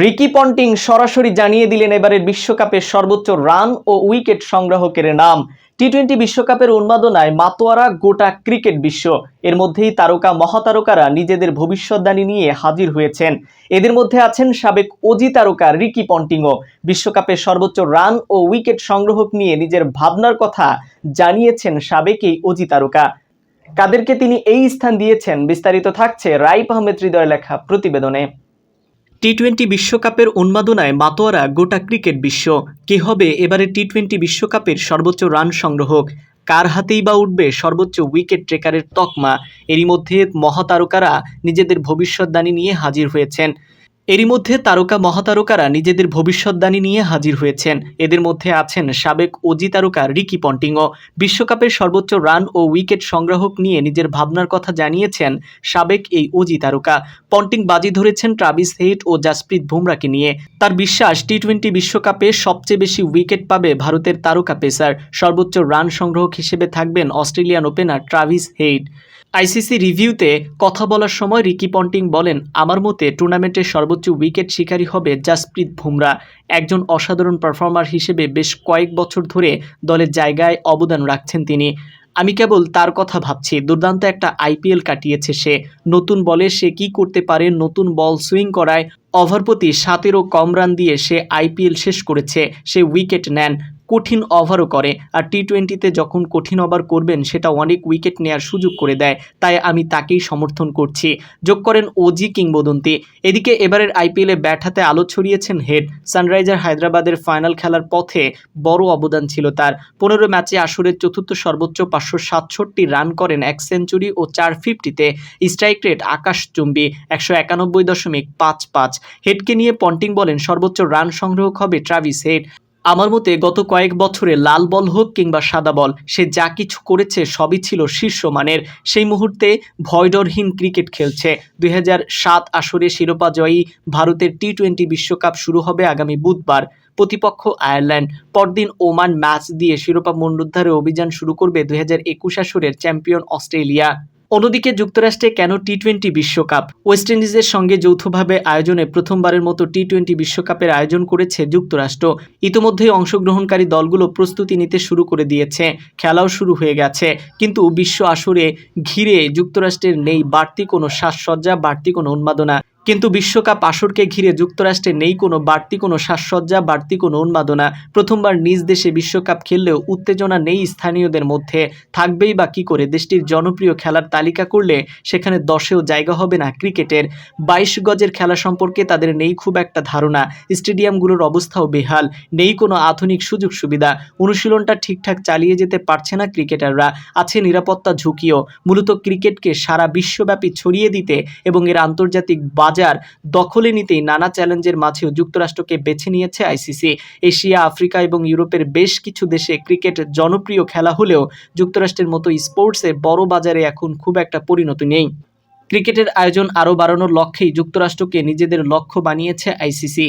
Ricky Ponting সরাসরি জানিয়ে দিলেন এবারের বিশ্বকাপের সর্বোচ্চ রান ও উইকেট সংগ্রাহকের নাম। টি টোয়েন্টি বিশ্বকাপের উন্মাদনায় মাতোয়ারা গোটা ক্রিকেট বিশ্ব। এর মধ্যেই তারকা মহাতারকারা নিজেদের ভবিষ্যৎবাণী নিয়ে হাজির হয়েছেন। এদের মধ্যে আছেন সাবেক অজি তারকা রিকি পন্টিংও। বিশ্বকাপের সর্বোচ্চ রান ও উইকেট সংগ্রহক নিয়ে নিজের ভাবনার কথা জানিয়েছেন সাবেক এই অজি তারকা। কাদেরকে তিনি এই স্থান দিয়েছেন বিস্তারিত থাকছে রাইপ আহমেদ হৃদয় লেখা প্রতিবেদনে। টি টোয়েন্টি বিশ্বকাপের উন্মাদনায় মাতোয়ারা গোটা ক্রিকেট বিশ্ব। কে হবে এবারে টি টোয়েন্টি বিশ্বকাপের সর্বোচ্চ রান সংগ্রহক? কার হাতেই বা উঠবে সর্বোচ্চ উইকেট ট্রেকারের তকমা? এরই মধ্যে মহাতারকারা নিজেদের ভবিষ্যৎদানী নিয়ে হাজির হয়েছেন। এরই মধ্যে তারকা মহাতারকারা নিজেদের ভবিষ্যৎবাণী নিয়ে হাজির হয়েছেন। এদের মধ্যে আছেন সাবেক অজি তারকা রিকি পন্টিংও। বিশ্বকাপের সর্বোচ্চ রান ও উইকেট সংগ্রাহক নিয়ে নিজের ভাবনার কথা জানিয়েছেন সাবেক এই অজি তারকা। পন্টিং বাজি ধরেছেন ট্রাভিস হেইট ও জাসপ্রীত বুমরাকে নিয়ে। তার বিশ্বাস টি টোয়েন্টি বিশ্বকাপে সবচেয়ে বেশি উইকেট পাবে ভারতের তারকা পেসার। সর্বোচ্চ রান সংগ্রাহক হিসেবে থাকবেন Australian opener Travis Head. ICC রিভিউতে কথা বলার সময় রিকি পন্টিং বলেন, আমার মতে টুর্নামেন্টের সর্বোচ্চ উইকেট শিকারী হবে জাসপ্রীত বুমরা। একজন অসাধারণ পারফর্মার হিসেবে বেশ কয়েক বছর ধরে দলের জায়গায় অবদান রাখছেন তিনি। আমি কেবল তার কথা ভাবছি। দুর্দান্ত একটা আইপিএল কাটিয়েছে সে। নতুন বলে সে কি করতে পারে? নতুন বল সুইং করায় ওভার প্রতি সাতেরও কম রান দিয়ে সে আইপিএল শেষ করেছে। সে উইকেট নেন। কঠিন ওভারও করে। আর টি টোয়েন্টিতে যখন কঠিন ওভার করবেন, সেটা অনেক উইকেট নেয়ার সুযোগ করে দেয়। তাই আমি তাকেই সমর্থন করছি। যোগ করেন ওজি কিংবদন্তি। এদিকে এবারের আইপিএলে ব্যাট হাতে আলো ছড়িয়েছেন হেড। সানরাইজার হায়দ্রাবাদের ফাইনাল খেলার পথে বড় অবদান ছিল তার। পনেরো ম্যাচে আসরের চতুর্থ সর্বোচ্চ পাঁচশো সাতষট্টি রান করেন এক সেঞ্চুরি ও চার ফিফটিতে স্ট্রাইক রেট আকাশচুম্বী একশো একানব্বই দশমিক পাঁচ পাঁচ। হেডকে নিয়ে পন্টিং বলেন সর্বোচ্চ রান সংগ্রহক হবে ট্রাভিস হেড আমার মতে গত কয়েক বছরে লাল বল হোক কিংবা সাদা বল, সে যা কিছু করেছে সবই ছিল শীর্ষমানের। সেই মুহূর্তে ভয়ডরহীন ক্রিকেট খেলছে। দুই সাত আসরে শিরোপা জয়ী ভারতের টি টোয়েন্টি বিশ্বকাপ শুরু হবে আগামী বুধবার। প্রতিপক্ষ আয়ারল্যান্ড। পরদিন ওমান ম্যাচ দিয়ে শিরোপা পুনরুদ্ধারে অভিযান শুরু করবে দুই আসরের চ্যাম্পিয়ন অস্ট্রেলিয়া। অন্যদিকে যুক্তরাষ্ট্রে কেন টি টোয়েন্টি বিশ্বকাপ? ওয়েস্ট ইন্ডিজের সঙ্গে যৌথভাবে আয়োজনে প্রথমবারের মতো টি টোয়েন্টি বিশ্বকাপের আয়োজন করেছে যুক্তরাষ্ট্র। ইতিমধ্যেই অংশগ্রহণকারী দলগুলো প্রস্তুতি নিতে শুরু করে দিয়েছে। খেলাও শুরু হয়ে গেছে। কিন্তু বিশ্ব আসরে ঘিরে যুক্তরাষ্ট্রের নেই বাড়তি কোনো সাজসজ্জা, বাড়তি কোনো উন্মাদনা। কিন্তু বিশ্বকাপ আসরকে ঘিরে যুক্তরাষ্ট্রে নেই কোনো বাড়তি কোনো সাজসজ্জা, বাড়তি কোনো উন্মাদনা। প্রথমবার নিজ দেশে বিশ্বকাপ খেললেও উত্তেজনা নেই স্থানীয়দের মধ্যে। থাকবেই বা কী করে দেশটির জনপ্রিয় খেলার তালিকা করলে সেখানে দশেও জায়গা হবে না ক্রিকেটের। বাইশ গজের খেলা সম্পর্কে তাদের নেই খুব একটা ধারণা। স্টেডিয়ামগুলোর অবস্থাও বেহাল, নেই কোনো আধুনিক সুযোগ সুবিধা অনুশীলনটা ঠিকঠাক চালিয়ে যেতে পারছে না ক্রিকেটাররা। আছে নিরাপত্তা ঝুঁকিও। মূলত ক্রিকেটকে সারা বিশ্বব্যাপী ছড়িয়ে দিতে এবং এর আন্তর্জাতিক বাজার দখলে নিতেই নানা চ্যালেঞ্জের মাঝেও যুক্তরাষ্ট্রকে বেছে নিয়েছে আইসিসি। এশিয়া, আফ্রিকা এবং ইউরোপের বেশ কিছু দেশে ক্রিকেট জনপ্রিয় খেলা হলেও যুক্তরাষ্ট্রের মতো স্পোর্টসে বড় বাজারে এখন খুব একটা পরিণতি নেই। ক্রিকেটের আয়োজন আরও বাড়ানোর লক্ষ্যেই যুক্তরাষ্ট্রকে নিজেদের লক্ষ্য বানিয়েছে আইসিসি।